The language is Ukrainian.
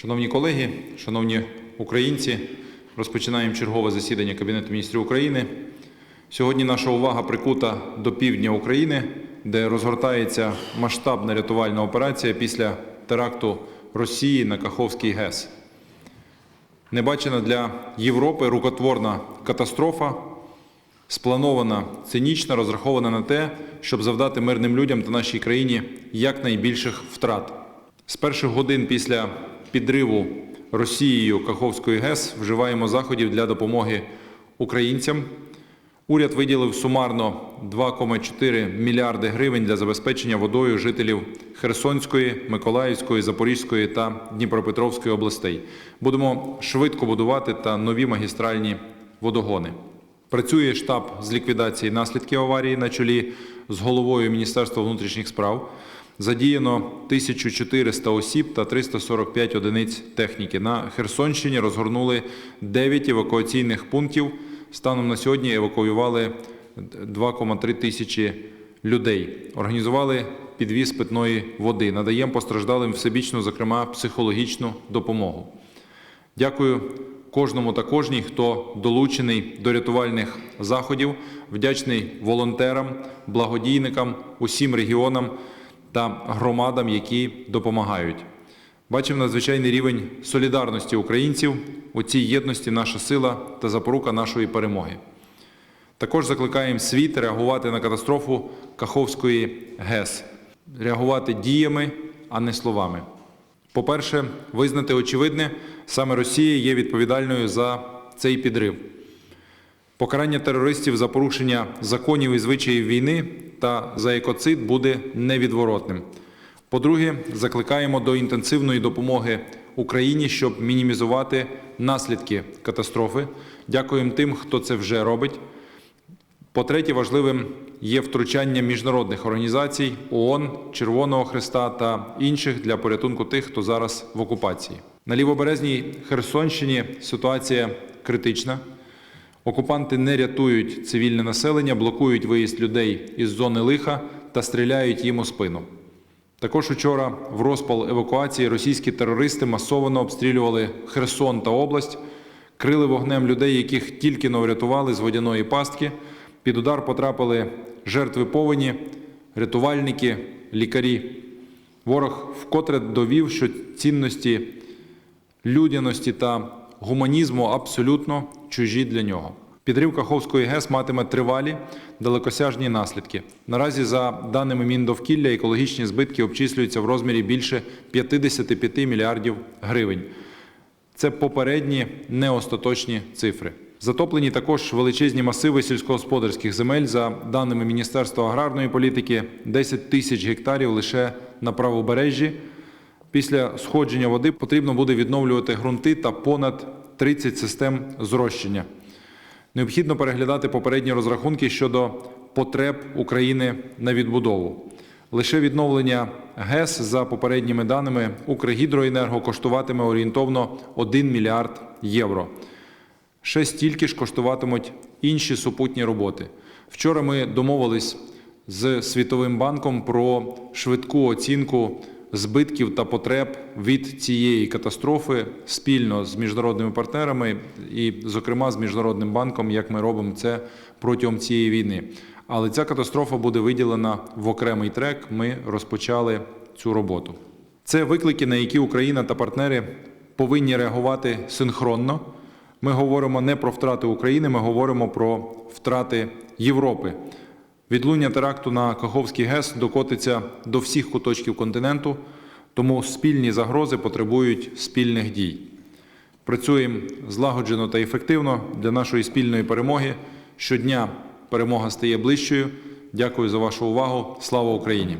Шановні колеги, шановні українці, розпочинаємо чергове засідання Кабінету міністрів України. Сьогодні наша увага прикута до півдня України, де розгортається масштабна рятувальна операція після теракту Росії на Каховський ГЕС. Небачена для Європи рукотворна катастрофа, спланована цинічно, розрахована на те, щоб завдати мирним людям та нашій країні якнайбільших втрат. З перших годин після підриву Росією Каховської ГЕС вживаємо заходів для допомоги українцям. Уряд виділив сумарно 2,4 мільярди гривень для забезпечення водою жителів Херсонської, Миколаївської, Запорізької та Дніпропетровської областей. Будемо швидко будувати та нові магістральні водогони. Працює штаб з ліквідації наслідків аварії на чолі з головою Міністерства внутрішніх справ. Задіяно 1400 осіб та 345 одиниць техніки. На Херсонщині розгорнули 9 евакуаційних пунктів. Станом на сьогодні евакуювали 2,3 тисячі людей. Організували підвіз питної води. Надаємо постраждалим всебічну, зокрема, психологічну допомогу. Дякую кожному та кожній, хто долучений до рятувальних заходів. Вдячний волонтерам, благодійникам, усім регіонам та громадам, які допомагають. Бачимо надзвичайний рівень солідарності українців. У цій єдності наша сила та запорука нашої перемоги. Також закликаємо світ реагувати на катастрофу Каховської ГЕС, реагувати діями, а не словами. По-перше, визнати очевидне, саме Росія є відповідальною за цей підрив. Покарання терористів за порушення законів і звичаїв війни та за екоцид буде невідворотним. По-друге, закликаємо до інтенсивної допомоги Україні, щоб мінімізувати наслідки катастрофи. Дякуємо тим, хто це вже робить. По-третє, важливим є втручання міжнародних організацій ООН, Червоного Христа та інших для порятунку тих, хто зараз в окупації. На лівоберезній Херсонщині ситуація критична. Окупанти не рятують цивільне населення, блокують виїзд людей із зони лиха та стріляють їм у спину. Також учора в розпал евакуації російські терористи масово обстрілювали Херсон та область, крили вогнем людей, яких тільки но врятували з водяної пастки. Під удар потрапили жертви повені, рятувальники, лікарі. Ворог вкотре довів, що цінності людяності та гуманізму абсолютно чужі для нього. Підрив Каховської ГЕС матиме тривалі далекосяжні наслідки. Наразі, за даними Міндовкілля, екологічні збитки обчислюються в розмірі більше 55 мільярдів гривень. Це попередні неостаточні цифри. Затоплені також величезні масиви сільськогосподарських земель. За даними Міністерства аграрної політики, 10 тисяч гектарів лише на правобережжі. Після сходження води потрібно буде відновлювати ґрунти та понад 30 систем зрощення. Необхідно переглядати попередні розрахунки щодо потреб України на відбудову. Лише відновлення ГЕС за попередніми даними Укргідроенерго коштуватиме орієнтовно 1 мільярд євро. Ще стільки ж коштуватимуть інші супутні роботи. Вчора ми домовились з Світовим банком про швидку оцінку збитків та потреб від цієї катастрофи спільно з міжнародними партнерами і, зокрема, з міжнародним банком, як ми робимо це протягом цієї війни. Але ця катастрофа буде виділена в окремий трек. Ми розпочали цю роботу. Це виклики, на які Україна та партнери повинні реагувати синхронно. Ми говоримо не про втрати України, ми говоримо про втрати Європи. Відлуння теракту на Каховський ГЕС докотиться до всіх куточків континенту, тому спільні загрози потребують спільних дій. Працюємо злагоджено та ефективно для нашої спільної перемоги. Щодня перемога стає ближчою. Дякую за вашу увагу. Слава Україні!